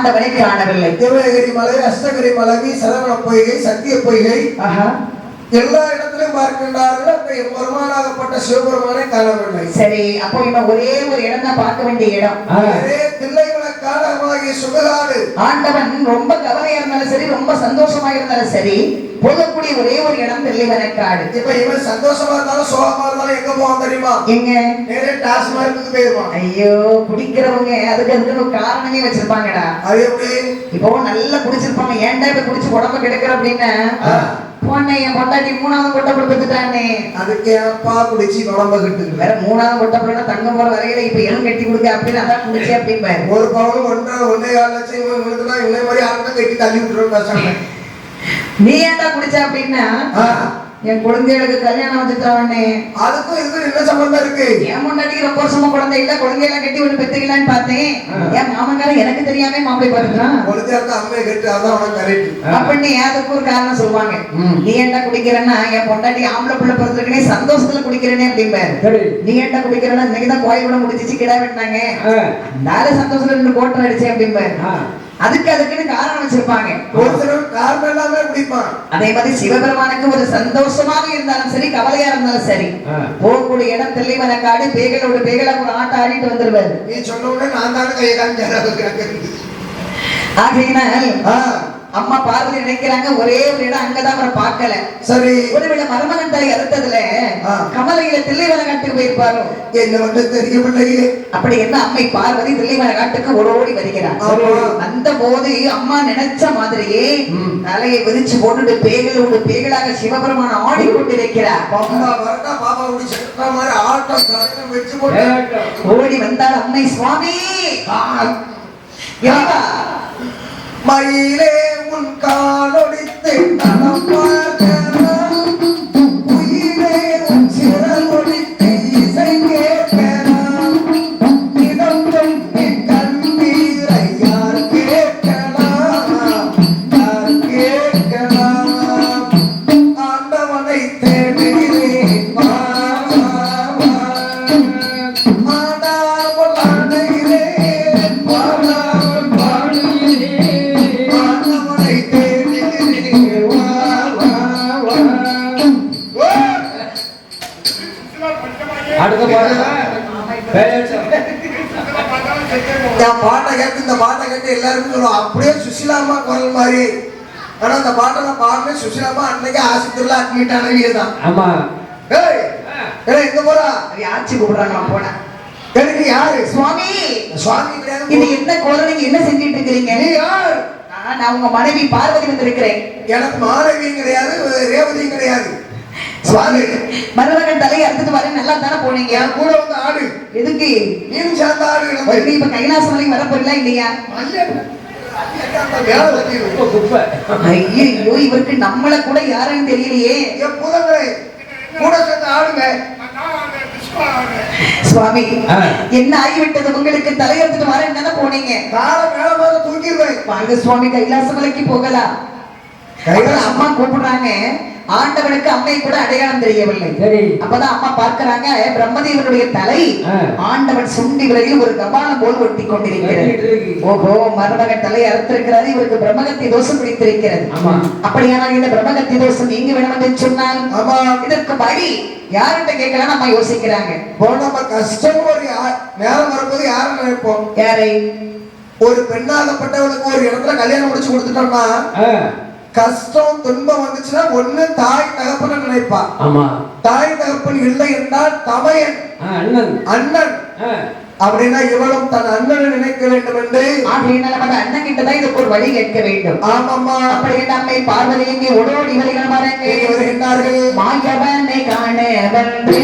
ஆண்டவனை காணவில்லை. தேவகிரி மலை அஷ்டகிரி மலை சரவண பொய்கை சத்திய பொய்கை எல்லா இடத்திலும் பார்க்கின்றார்கள். அந்த பெருமானாகப்பட்ட சிவபெருமானை காணவில்லை. சரி அப்போ இன்னும் ஒரே ஒரு இடம் தான் பார்க்க வேண்டிய இடம். ஒரே தில்லைமலை காலமாகிய சுககாடு ஆண்டவன் ரொம்ப கவலையா இருந்தாலும் சரி ரொம்ப சந்தோஷமா இருந்தாலும் சரி போகக்கூடிய ஒரே ஒரு இடம் தெல்லிவனக்காடு இப்ப இவன் சந்தோஷமா இருந்தாலும் சோகமா இருந்தாலும் எங்க போவான் தெரியுமா? எங்க? நேரே டாஸ்மார்க்கு போயிருவான் ஐயோ குடிக்கிறவங்க அதுக்கு அதுக்கு காரணமே வச்சிருப்பாங்கடா. அது எப்படி? இப்போ நல்லா குடிச்சிருப்பாங்க. ஏன்டா இப்ப குடிச்சு உடம்பு கெடுக்கிற அப்படின்னு. போனே என் பொண்டாட்டி மூணாவது கொட்டை கொடுத்துட்டானே. அதுக்கு ஏப்பா குடிச்சு உடம்ப கிட்டுக்கு வேற மூணாவது கொட்டை போட தங்கம் போற வரையில இப்ப கட்டி கொடுக்க அப்படின்னு அதான் குடிச்சு அப்படிம்பாரு. ஒரு பவுன் ஒன்றரை ஒன்னே கால் லட்சம் மாதிரி ஆட்டம் கட்டி தள்ளி விட்டுருவோம் பேசாம நீ ஏன்டா குடிச்ச அப்படின்னா. என் குழந்தைகளுக்கு கல்யாணம் வச்சு தரவனே அதுக்கும் இதுக்கும் என்ன சம்பந்தம் இருக்கு? என் முன்னாடி ரொம்ப வருஷமா குழந்தை இல்ல குழந்தையெல்லாம் கட்டி ஒண்ணு பெத்துக்கலான்னு பார்த்தேன். என் மாமங்காரன் எனக்கு தெரியாம மாப்பிளை பார்த்துட்டான் குழந்தையாக்க அம்மையை கட்டு அதான் அவன் கரெக்ட் அப்படின்னு அதுக்கு ஒரு காரணம் சொல்லுவாங்க. நீ ஏன்டா குடிக்கிறேன்னா என் பொண்டாட்டி ஆம்பளை புள்ள பிறந்திருக்கனே சந்தோஷத்துல குடிக்கிறேனே அப்படிம்பாரு. நீ ஏன்டா குடிக்கிறேன்னா இன்னைக்கு தான் கோயில் கூட முடிச்சிச்சு கிடா வெட்டினாங்க. நாளை சந்தோஷத்துல ரெண்டு கோட்டை அடிச்சேன் அப்படிம்பாரு. அதுக்கு அதுக்குன்னு காரணம் வச்சிருப்பாங்க. ஒரு சிலர் காரணம் இல்லாம குடிப்பான் அதே மாதிரி சிவபெருமானுக்கு ஒரு சந்தோஷமாக இருந்தாலும் சரி கவலையா இருந்தாலும் சரி. போகக்கூடிய இடம் தெல்லிவனக்காடு பேகளோட பேகளா ஒரு ஆட்டம் ஆடிட்டு வந்துருவாரு. நீ சொன்ன உடனே நான் தானே கையை காமிச்சாரு ஆகையினால் அம்மா பார்வதி நினைக்கிறாங்க ஒரே ஒரு இடம் அங்கதான் அவரை பார்க்கல. சரி. ஒருவேளை மருமகன் தாய் அறுத்ததுல. கமலையில தில்லைவனக்காட்டுக்கு போயிருப்பாரோ? என்ன வந்து தெரியவில்லையே. அப்படி என்ன அம்மை பார்வதி தில்லைவனக்காட்டுக்கு ஓடோடி வருகிறார். அந்த போது அம்மா நினைச்ச மாதிரியே தலையை விரிச்சு போட்டுட்டு பேகளோடு பேகளாக சிவபெருமான போட்டு. ஏகட்டும். ஓடி வந்தார் அம்மை சுவாமி. மயிலே உன் காலொடி என் பாட்டை கேட்டு இந்த பாட்டை கேட்டு எல்லாருமே சொல்லுவோம் அப்படியே சுசிலாமா குரல் மாதிரி. ஆனா அந்த பாட்டை நான் பாடுனேன் சுசிலாமா அன்னைக்கு ஆஸ்பத்திரியில அட்மிட் ஆனவியே தான் ஆமா. ஏய் ஏய், எங்க போறா? அது ஆட்சி கூப்பிடுறாங்க நான் போனேன். எனக்கு யாரு? சுவாமி! சுவாமி கிடையாது. இது என்ன நீங்க என்ன செஞ்சிட்டு இருக்கிறீங்க? நீ யார்? நான் நான் உங்க மனைவி பார்வதி வந்திருக்கிறேன். எனக்கு மாணவியும் கிடையாது ரேவதியும் கிடையாது. சுவாமி. மருமகன் தலையை அறுத்துட்டு வரேன். நல்லா தானே போனீங்க? என் கூட வந்து ஆடு. எதுக்கு? நீயும் சேர்ந்த ஆடு நீ இப்ப கைலாசம் வரைக்கும் இல்லையா? வச்சிரு. ரொம்ப குப்பை. ஐயோ இவருக்கு நம்மள கூட யாருன்னு தெரியலையே. கூட சேர்ந்து ஆடுங்க சுவாமி. என்ன ஆகிவிட்டது? உங்களுக்கு தலையெடுத்துட்டு வரேன் தானே போனீங்க. காலை மேல மேல தூக்கிடுவேன். வாங்க சுவாமி கைலாச மலைக்கு போகலாம் அம்மா கூப்பிடுறாங்க. ஆண்டவனுக்கு அம்மை கூட அடையாளம் தெரியவில்லை. சரி. அப்பதான் அம்மா பார்க்கறாங்க பிரம்மதேவனுடைய தலை. ஆண்டவன் சுண்டி விலையில் ஒரு கபாலம் போல் ஒட்டி கொண்டிருக்கிறது. ஓஹோ மருமகன் தலை அறுத்திருக்கிறாரு இவருக்கு பிரம்மகத்தி தோஷம் பிடித்திருக்கிறது. ஆமா. அப்படியானால் இந்த பிரம்மகத்தி தோஷம் நீங்க வேணும் என்று சொன்னால் ஆமா. இதற்கு வழி யார்கிட்ட கேட்கலாம் நம்ம யோசிக்கிறாங்க. நம்ம கஷ்டம் ஒரு நேரம் வரும்போது யாரும் நினைப்போம்? யாரை? ஒரு பெண்ணாகப்பட்டவளுக்கு ஒரு இடத்துல கல்யாணம் முடிச்சு கொடுத்துட்டோம்னா கஷ்டம் துன்பம் வந்துச்சுன்னா ஒண்ணு தாய் தகப்பன நினைப்பா ஆமா. தாய் தகப்பன் இல்லை என்றால் தமையன் அண்ணன். அண்ணன். அப்படின்னா இவளும் தன் அண்ணனை நினைக்க வேண்டும் என்று. ஆகையினால் நம்ம அண்ணன் கிட்ட தான் இதுக்கு ஒரு வழி கேட்க வேண்டும். ஆமாம்மா. அப்படி நம்மை பார்வதி இங்கே ஓடோடி வருகிற இங்கே வருகின்றார்கள் மாயவனை காண வந்து